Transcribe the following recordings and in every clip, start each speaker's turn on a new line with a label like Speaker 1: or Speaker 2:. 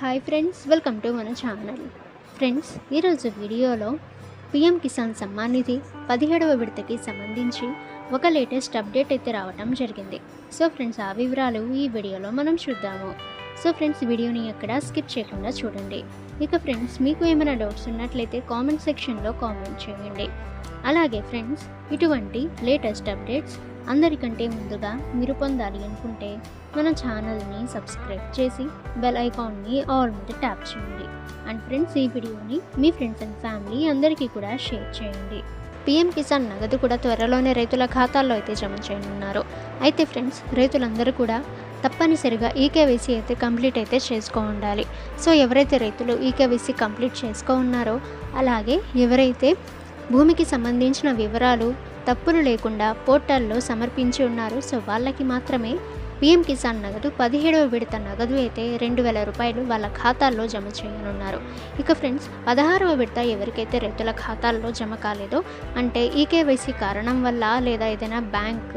Speaker 1: Hi friends welcome to మన channel friends ఈరోజు వీడియోలో పిఎం కిసాన్ సమ్మాన్ నిధి పదిహేడవ విడతకి సంబంధించి ఒక లేటెస్ట్ అప్డేట్ అయితే రావటం జరిగింది. సో ఫ్రెండ్స్ ఆ వివరాలు ఈ వీడియోలో మనం చూద్దాము. సో ఫ్రెండ్స్ వీడియోని ఎక్కడ స్కిప్ చేయకుండా చూడండి. ఇక ఫ్రెండ్స్ మీకు ఏమైనా డౌట్స్ ఉన్నట్లయితే కామెంట్ సెక్షన్లో కామెంట్ చేయండి. అలాగే ఫ్రెండ్స్ ఇటువంటి లేటెస్ట్ అప్డేట్స్ అందరికంటే ముందుగా మీరు పొందాలి అనుకుంటే మన ఛానల్ని సబ్స్క్రైబ్ చేసి బెల్ ఐకాన్ని ఆల్ మీద ట్యాప్ చేయండి. అండ్ ఫ్రెండ్స్ ఈ వీడియోని మీ ఫ్రెండ్స్ అండ్ ఫ్యామిలీ అందరికీ కూడా షేర్ చేయండి. పిఎం కిసాన్ నగదు కూడా త్వరలోనే రైతుల ఖాతాల్లో అయితే జమ చేయనున్నారు. అయితే ఫ్రెండ్స్ రైతులందరూ కూడా తప్పనిసరిగా ఈకేవీసీ అయితే కంప్లీట్ అయితే చేసుకో ఉండాలి. సో ఎవరైతే రైతులు ఈకేవీసీ కంప్లీట్ చేసుకో ఉన్నారో అలాగే ఎవరైతే భూమికి సంబంధించిన వివరాలు తప్పులు లేకుండా పోర్టల్లో సమర్పించి ఉన్నారు. సో వాళ్ళకి మాత్రమే పిఎం కిసాన్ నగదు పదిహేడవ విడత నగదు అయితే రెండు వేల రూపాయలు వాళ్ళ ఖాతాల్లో జమ చేయనున్నారు. ఇక ఫ్రెండ్స్ పదహారవ విడత ఎవరికైతే రైతుల ఖాతాల్లో జమ కాలేదో అంటే ఈకేవైసీ కారణం వల్ల లేదా ఏదైనా బ్యాంక్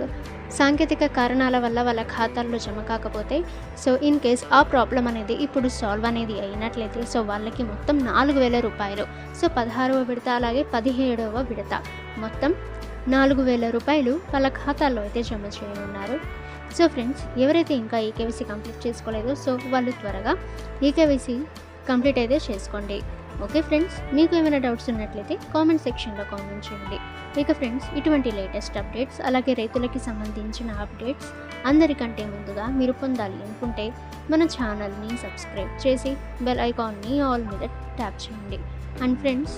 Speaker 1: సాంకేతిక కారణాల వల్ల వాళ్ళ ఖాతాల్లో జమ కాకపోతే సో ఇన్ కేస్ ఆ ప్రాబ్లం అనేది ఇప్పుడు సాల్వ్ అనేది అయినట్లయితే సో వాళ్ళకి మొత్తం నాలుగు వేల రూపాయలు. సో పదహారవ విడత అలాగే పదిహేడవ విడత. మొత్తం నాలుగు వేల రూపాయలు వాళ్ళ ఖాతాల్లో అయితే జమ చేయనున్నారు. సో ఫ్రెండ్స్ ఎవరైతే ఇంకా ఈకేవీసీ కంప్లీట్ చేసుకోలేదో సో వాళ్ళు త్వరగా ఈకేవీసీ కంప్లీట్ అయితే చేసుకోండి. ఓకే ఫ్రెండ్స్ మీకు ఏమైనా డౌట్స్ ఉన్నట్లయితే కామెంట్ సెక్షన్లో కామెంట్ చేయండి. ఇక ఫ్రెండ్స్ ఇటువంటి లేటెస్ట్ అప్డేట్స్ అలాగే రైతులకి సంబంధించిన అప్డేట్స్ అందరికంటే ముందుగా మీరు పొందాలి అనుకుంటే మన ఛానల్ని సబ్స్క్రైబ్ చేసి బెల్ ఐకాన్ని ఆల్ మీద ట్యాప్ చేయండి. And friends